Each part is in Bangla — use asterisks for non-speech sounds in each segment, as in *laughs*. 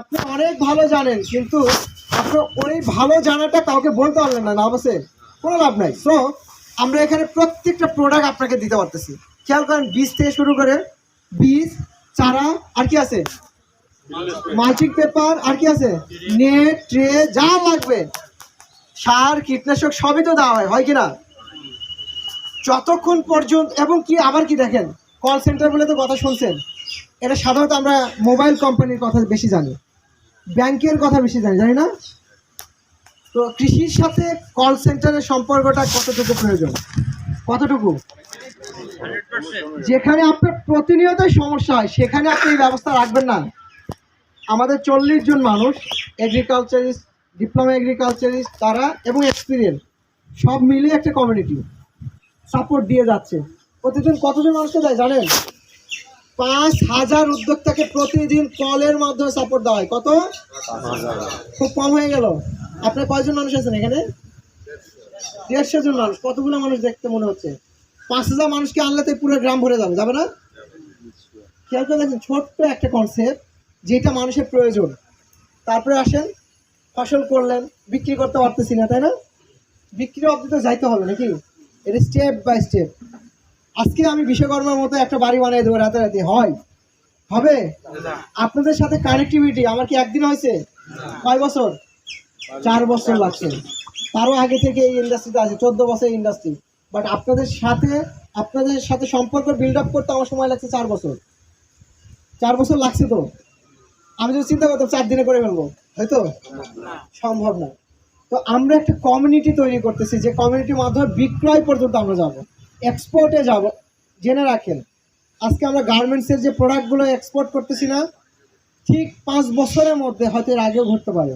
আপনি অনেক ভালো জানেন, কিন্তু আপনার ওই ভালো জানাটা কাউকে বলতে পারলেন না না অবশ্যই কোনো লাভ নাই। সো আমরা এখানে প্রত্যেকটা প্রোডাক্ট আপনাকে দিতে পারতেছি। খেয়াল করেন, বীজ থেকে শুরু করে বীজ, চারা, আর কি আছে? মাল্চিং পেপার, আর কি আছে? নেট, ট্রে, যা লাগবে। সার, কীটনাশক, সবই তো দেওয়া হয় হয় কি না? যতক্ষণ পর্যন্ত, এবং কি আবার কি দেখেন? কল সেন্টার বলে তো কথা শুনছেন। এটা সাধারণত আমরা মোবাইল কোম্পানির কথা বেশি জানি। ব্যাংকের কথা বেশি জানি জানি না? তো কৃষির সাথে কল সেন্টারের সম্পর্কটা কতটুকু প্রয়োজন? কতটুকু? যেখানে আপনার প্রতিনিয়ত সমস্যা হয়, সেখানে আপনি এই ব্যবস্থা রাখবেন না। আমাদের চল্লিশ জন মানুষ এগ্রিকালচারিস্ট ডিপ্লোমা এগ্রিকালচারিস্ট তারা এবং এক্সপিরিয়েন্স সব মিলিয়ে একটা কমিউনিটি সাপোর্ট দিয়ে যাচ্ছে। প্রতিদিন কতজন মানুষকে দেয়, জানেন? পাঁচ হাজার উদ্যোক্তাকে প্রতিদিন কলের মাধ্যমে সাপোর্ট দেওয়া হয়। কত? খুব কম হয়ে গেল। আপনার কয়জন মানুষ আছেন এখানে? দেড়শো জন মানুষ। কতগুলো মানুষ দেখতে মনে হচ্ছে? পাঁচ হাজার মানুষকে আনলে পুরো গ্রাম ভরে যাবে। যাবে না? খেয়াল করে দেখেন, ছোট্ট একটা কনসেপ্ট যেটা মানুষের প্রয়োজন। তারপরে আসেন, ফসল করলেন, বিক্রি করতে পারতেছি না, তাই না? বিক্রি অবধি তো যাইতে হবে নাকি? এটা স্টেপ বাই স্টেপ আজকে আমি বিশ্বকর্মার মতো একটা বাড়ি বানিয়ে দেবো রাতারাতি। হয়? হবে? আপনাদের সাথে কানেক্টিভিটি আমার কি একদিন হয়েছে? কয় বছর? চার বছর লাগছে। তারও আগে থেকে এই ইন্ডাস্ট্রিতে আছে চোদ্দ বছর ইন্ডাস্ট্রি বাট আপনাদের সাথে আপনাদের সাথে সম্পর্ক বিল্ড আপ করতে আমার সময় লাগছে চার বছর। চার বছর লাগছে তো? আমি যদি চিন্তা করতাম চার দিনে করে ফেলব হয়তো সম্ভব না। তো আমরা একটা কমিউনিটি তৈরি করতেছি যে কমিউনিটির মাধ্যমে বিক্রয় পর্যন্ত আমরা যাব। এক্সপোর্টে যাব, জেনে রাখেন। আজকে আমরা গার্মেন্টসের যে প্রোডাক্টগুলো এক্সপোর্ট করতেছি না, ঠিক পাঁচ বছরের মধ্যে হয়তো এর আগেও ঘটতে পারে।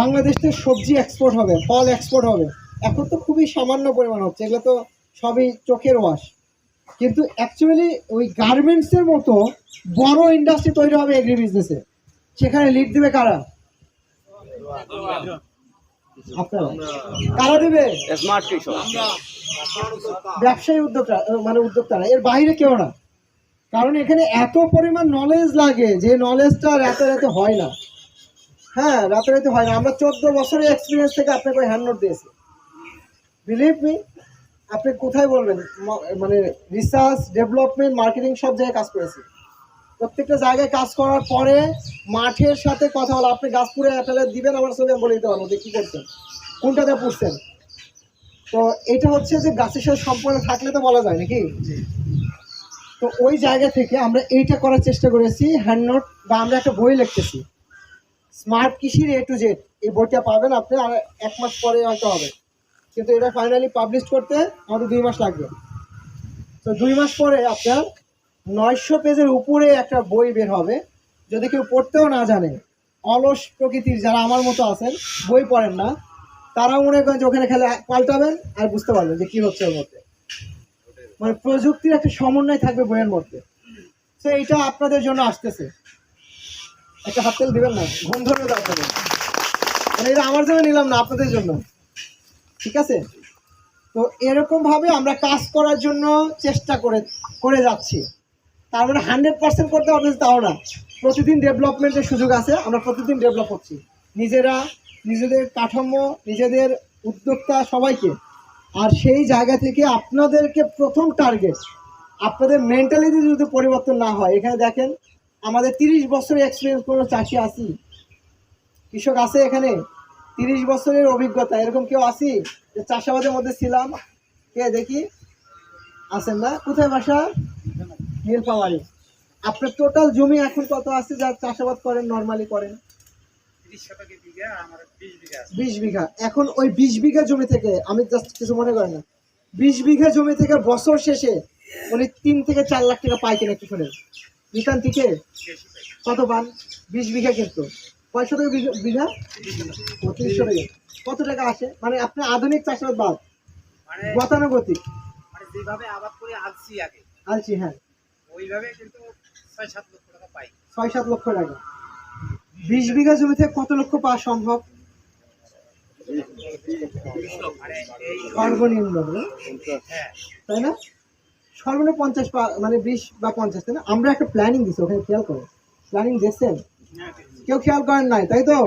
বাংলাদেশ থেকে সবজি এক্সপোর্ট হবে, ফল এক্সপোর্ট হবে। এখন তো খুবই সামান্য পরিমাণ হচ্ছে, এগুলো তো সবই চোখের ওয়াশ। কিন্তু অ্যাকচুয়ালি ওই গার্মেন্টসের মতো বড় ইন্ডাস্ট্রি তৈরি হবে এগ্রি বিজনেসে সেখানে লিড দেবে কারা? কারা দেবে? স্মার্ট কৃষক। ব্যবসায়ী উদ্যোক্তা মানে উদ্যোক্তারা এর বাইরে কেউ না। কারণ এখানে এত পরিমাণ নলেজ লাগে যে নলেজটা রাতে রাতে হয় না। হ্যাঁ রাতে রাতে হয় না। আমরা চোদ্দ বছরের এক্সপিরিয়েন্স থেকে আপনাকে হ্যান্ড নোট দিয়েছি। বিলিভ মি আপনি কোথায় বলবেন? মানে রিসার্চ ডেভেলপমেন্ট মার্কেটিং সব জায়গায় কাজ করেছি। প্রত্যেকটা জায়গায় কাজ করার পরে মাঠের সাথে কথা বলা। আপনি গাছ পুরে অ্যাটালে দিবেন আমার সঙ্গে বলে দিতে পারব যে কী করছেন কোনটাতে পুষছেন। তো এটা হচ্ছে যে গাছের সাথে সম্পর্ক থাকলে তো বলা যায় নাকি? তো ওই জায়গা থেকে আমরা এইটা করার চেষ্টা করেছি হ্যান্ড নোট বা আমরা একটা বই লিখতেছি। স্মার্ট কৃষির এ টু জেড এই বইটা পাবেন আপনি আর এক মাস পরে হয়তো হবে। কিন্তু এটা ফাইনালি পাবলিশ করতে আমাদের দুই মাস লাগবে। তো দুই মাস পরে আপনার নয়শো পেজের উপরে একটা বই বের হবে। যদি কেউ পড়তেও না জানে, অলস প্রকৃতির যারা আমার মতো আছেন, বই পড়েন না। তারা মনে করেন যে ওখানে খেলে পাল্টাবেন আর বুঝতে পারবেন যে কী হচ্ছে ওর মধ্যে। মানে প্রযুক্তির একটা সমন্বয় থাকবে বইয়ের মধ্যে। তো এইটা আপনাদের জন্য আসতেছে। একটা হাত তেল দিবেন না? ঘুম তো আপনাদের মানে এটা আমার জন্য নিলাম না, আপনাদের জন্য। ঠিক আছে? তো এরকমভাবে আমরা কাজ করার জন্য চেষ্টা করে করে যাচ্ছি। তার মানে হান্ড্রেড পার্সেন্ট করতে পারতেছি তাও না। প্রতিদিন ডেভেলপমেন্টের সুযোগ আছে, আমরা প্রতিদিন ডেভেলপ হচ্ছি। নিজেরা, নিজেদের কাঠামো, নিজেদের উদ্যোক্তা সবাইকে। আর সেই জায়গা থেকে আপনাদেরকে প্রথম টার্গেট আপনাদের মেন্টালিটি যদি পরিবর্তন না হয়, এখানে দেখেন, আমাদের তিরিশ বছরের এক্সপিরিয়েন্স কোনো চাষি আসি কৃষক আছে এখানে? তিরিশ বছরের অভিজ্ঞতা, এরকম কেউ আসি যে চাষাবাদের মধ্যে ছিলাম। কে দেখি? আছেন না? কোথায় বাসা? নীলফামারি আপনার টোটাল জমি এখন কত আছে যা চাষাবাদ করেন নর্মালি করেন? বিশ বিঘা এখন ওই বিশ বিঘা জমি থেকে আমি জাস্ট কিছু মনে করেন না বিশ বিঘা জমি থেকে বছর শেষে উনি তিন থেকে চার লাখ টাকা পায় কিনা একটু শুনেন রিটার্ন থেকে কত পান? বিশ বিঘা কিন্তু। কয়শো টাকা বিঘা? পঁচিশশো টাকা কত টাকা আসে? মানে আপনি আধুনিক চাষাবাদ বাদ। মানে গতানুগতিক। মানে যেভাবে আবাদ করে আনছি আগে। আলছি হ্যাঁ। ওইভাবে কিন্তু ছয় সাত লক্ষ টাকা পাই। ছয় সাত লক্ষ টাকা। বিশ বিঘা জমি থেকে কত লক্ষ পাওয়া সম্ভব? মানে সর্বনিম্ন হ্যাঁ। তাই না? সর্বনিম্ন পঞ্চাশ মানে বিশ বা পঞ্চাশ তাই না? আমরা একটা প্ল্যানিং দিচ্ছি ওখানে খেয়াল করো। প্ল্যানিং দেখছেন কেউ খেয়াল করেন নাই তাই তো?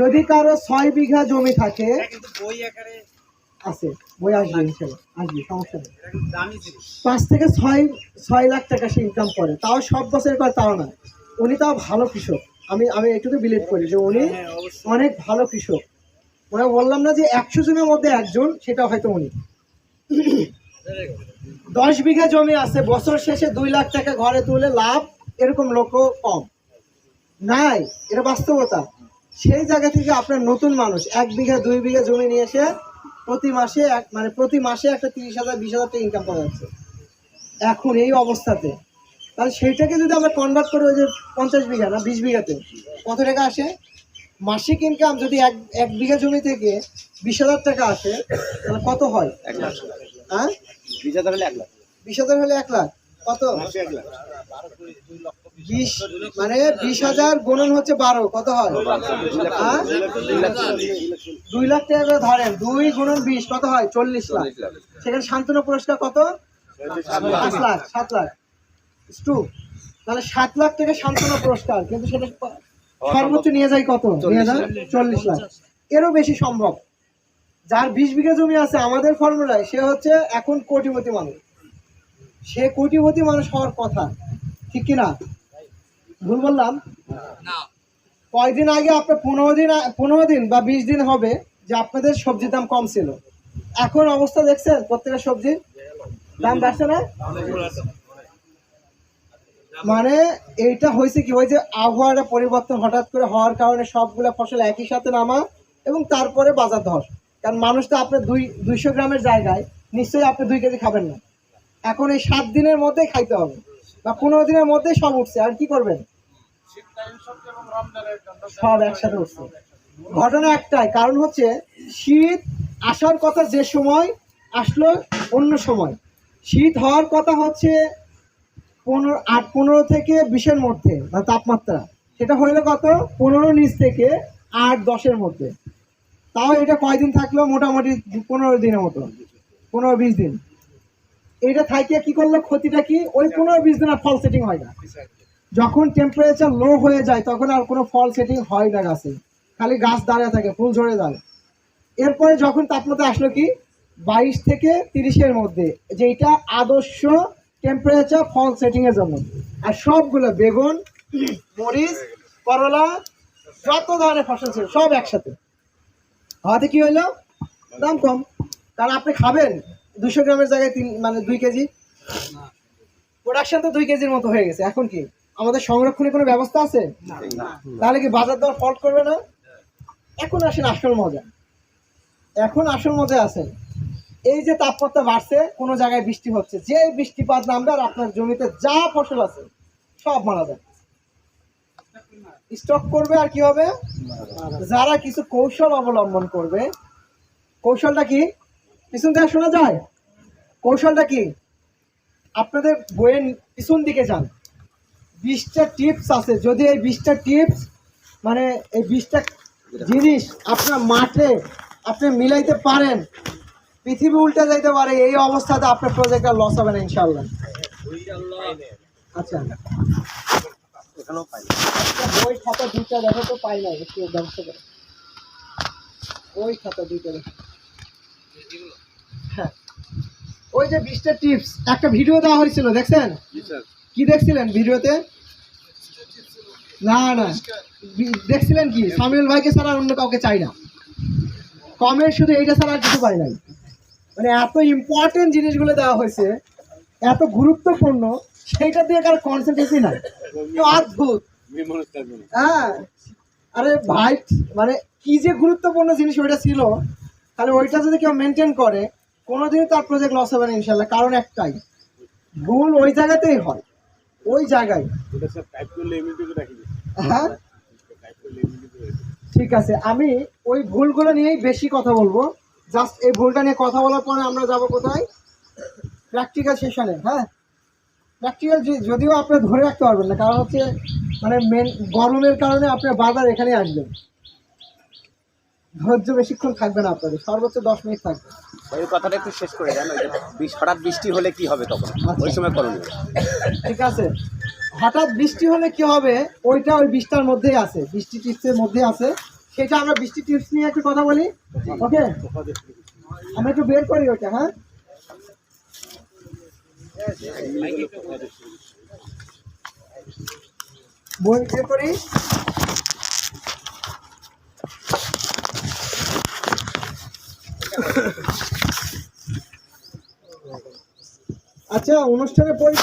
যদি কারও ছয় বিঘা জমি থাকে বই আকারে আছে। বই আসবে ইনশাল্লাহ আসবে সমস্যা নেই। পাঁচ থেকে ছয় ছয় লাখ টাকা সে ইনকাম করে। তাও সব বছর করে তাও না উনি তাও ভালো কৃষক। আমি আমি এটুকু বিলিভ করি যে উনি হ্যাঁ অনেক ভালো কৃষক। মানে বললাম না যে একশো জনের মধ্যে একজন সেটা হয়তো উনি। দশ বিঘা জমি আছে বছর শেষে দুই লাখ টাকা ঘরে তুলে লাভ এরকম লোকও কম। নাই এটা বাস্তবতা। সেই জায়গা থেকে আপনার নতুন মানুষ এক বিঘা দুই বিঘা জমি নিয়ে এসে প্রতি মাসে এক মানে প্রতি মাসে একটা তিরিশ হাজার বিশ হাজার টাকা ইনকাম করা যাচ্ছে। এখন এই অবস্থাতে। তাহলে সেইটাকে যদি আমরা কনভার্ট করি ওই যে পঞ্চাশ বিঘা না বিশ বিঘাতে কত টাকা আসে? মাসিক ইনকাম যদি এক এক বিঘা জমি থেকে বিশ হাজার টাকা আসে তাহলে কত হয়? এক লাখ। হ্যাঁ? বিশ হাজার হলে এক লাখ। বিশ হাজার হলে এক লাখ। কত? এক লাখ। বিশ মানে বিশ হাজার গুণন হচ্ছে বারো, কত হয়? হ্যাঁ? দুই লাখ টাকা করে ধরেন, দুই গুণন বিশ, কত হয়? চল্লিশ লাখ। সেখানে শান্তনু পুরস্কার কত? পাঁচ লাখ, সাত লাখ। টু তাহলে সাত লাখ থেকে শান্তনু পুরস্কার, কিন্তু সেটা সর্বোচ্চ নিয়ে যায় কত? নিয়ে যায় চল্লিশ লাখ। এরও বেশি সম্ভব। যার বিশ বিঘা জমি আছে, আমাদের ফর্মুলায়, সে হচ্ছে এখন কোটিপতি মানুষ। সে কোটিপতি মানুষ হওয়ার কথা, ঠিক কি না ভুল বললাম? কয়দিন আগে আপনার পনেরো দিন পনেরো দিন বা বিশ দিন হবে যে আপনাদের সবজির দাম কম ছিল। এখন অবস্থা দেখছেন প্রত্যেকটা সবজির দাম বাড়ছে না? মানে এইটা হয়েছে কি? যে আবহাওয়াটা পরিবর্তন হঠাৎ করে হওয়ার কারণে সবগুলো ফসল একই সাথে নামা এবং তারপরে বাজার ধস। কারণ মানুষ তো আপনার দুই, দুইশো গ্রামের জায়গায়, নিশ্চয়ই আপনি দুই কেজি খাবেন না। এখন এই সাত দিনের মধ্যেই খাইতে হবে। বা পনেরো দিনের মধ্যেই সব উঠছে, আর কি করবেন? সব একসাথে উঠছে। ঘটনা একটাই, কারণ হচ্ছে শীত আসার কথা যে সময় আসলো অন্য সময়। শীত হওয়ার কথা হচ্ছে পনেরো, আট, পনেরো থেকে বিশের মধ্যে তাপমাত্রা। সেটা হইল কত? পনেরো নিচ থেকে আট, দশের মধ্যে। তাও এটা কয়দিন থাকল? মোটামুটি পনেরো দিনের মতো, পনেরো, বিশ দিন। এটা থাকিয়ে কি করল? ক্ষতিটা কি? ওই পনেরো বিশ দিন আর ফল সেটিং হয় না। যখন টেম্পারেচার লো হয়ে যায় তখন আর কোনো ফল সেটিং হয় না গাছে। খালি গাছ দাঁড়িয়ে থাকে ফুল ঝরে যায়। এরপরে যখন তাপমাত্রা আসলো কি? বাইশ থেকে তিরিশের মধ্যে যেটা আদর্শ টেম্পারেচার ফল সেটিং এর জন্য। আর সবগুলো বেগুন মরিচ করলা যত ধরনের ফসল ছিল সব একসাথে। হওয়াতে কি হইল? দাম কম। কারণ আপনি খাবেন। দুশো গ্রামের জায়গায় তিন মানে দুই কেজি? প্রোডাকশন তো দুই কেজির মতো হয়ে গেছে। এখন কি? আমাদের সংরক্ষণের কোনো ব্যবস্থা আছে? তাহলে কি বাজার দর ফল্ট করবে না? এখন আসেন আসল মজা। এখন আসল মজা আছে। এই যে তাপমাত্রা বাড়ছে কোনো জায়গায় বৃষ্টি হচ্ছে। যে বৃষ্টিপাত নামবে আর আপনার জমিতে যা ফসল আছে সব মারা যাবে। স্টক করবে আর কি হবে? যারা কিছু কৌশল অবলম্বন করবে কৌশলটা কি? পিছন থেকে শোনা যায়? কৌশলটা কি? আপনাদের বইয়ের পিছন দিকে যান। বিশটা টিপস আছে। যদি এই বিশটা টিপস মানে এই বিশটা জিনিস আপনার মাঠে আপনি মিলাইতে পারেন পৃথিবী উল্টে যাইতে পারে এই অবস্থাতে আপনার প্রজেক্টটা লস হবে না ইনশাল্লাহ আচ্ছা। বই খাতা দুইটা দেখো তো পাই না একটু ব্যবস্থা করো। ওই খাতা দুইটা দেখো। হ্যাঁ *laughs* ওই যে বিশটা টিপস একটা ভিডিও দেওয়া হয়েছিল দেখছেন? কি দেখছিলেন ভিডিওতে? না না। দেখছিলেন কি? সামিউল ভাইকে ছাড়া আর অন্য কাউকে চাই না। কমেন্ট শুধু এইটা ছাড়া আর কিছু পাই নাই। মানে এত ইম্পর্টেন্ট জিনিসগুলো দেওয়া হয়েছে এত গুরুত্বপূর্ণ সেইটা দিয়ে কারও কনসেন্ট্রেশন নাই। অদ্ভুত। হ্যাঁ। আরে ভাই মানে কি যে গুরুত্বপূর্ণ জিনিস ওইটা ছিল তাহলে ওইটা যদি কেউ মেনটেন করে কোনোদিনই তার প্রজেক্ট লস হবে না ইনশাল্লাহ কারণ একটাই ভুল ওই জায়গাতেই হয় ওই জায়গায়। হ্যাঁ? ঠিক আছে আমি ওই ভুলগুলো নিয়েই বেশি কথা বলব জাস্ট এই ভুলটা নিয়ে কথা বলার পরে আমরা যাব কোথায়? প্র্যাকটিক্যাল সেশনে হ্যাঁ? প্র্যাকটিক্যাল যদিও আপনি ধরে রাখতে পারবেন না কারণ হচ্ছে মানে মেন গরমের কারণে আপনার বারবার এখানে আসবেন ধৈর্য বেশিক্ষণ থাকবে না আপনাদের সর্বোচ্চ দশ মিনিট থাকবে। ওই কথাটা একটু শেষ করে দেন ওই হঠাৎ বৃষ্টি হলে কি হবে তখন? ওই সময় করণীয় ঠিক আছে। হঠাৎ বৃষ্টি হলে কি হবে? ওইটা ওই বৃষ্টার মধ্যেই আছে বৃষ্টি টিপসের মধ্যে আছে। সেটা আমরা বৃষ্টি টিপস নিয়ে একটু কথা বলি? ওকে? আমরা একটু বের করি ওইটা হ্যাঁ? বই বের করি। আচ্ছা অনুষ্ঠানে পরি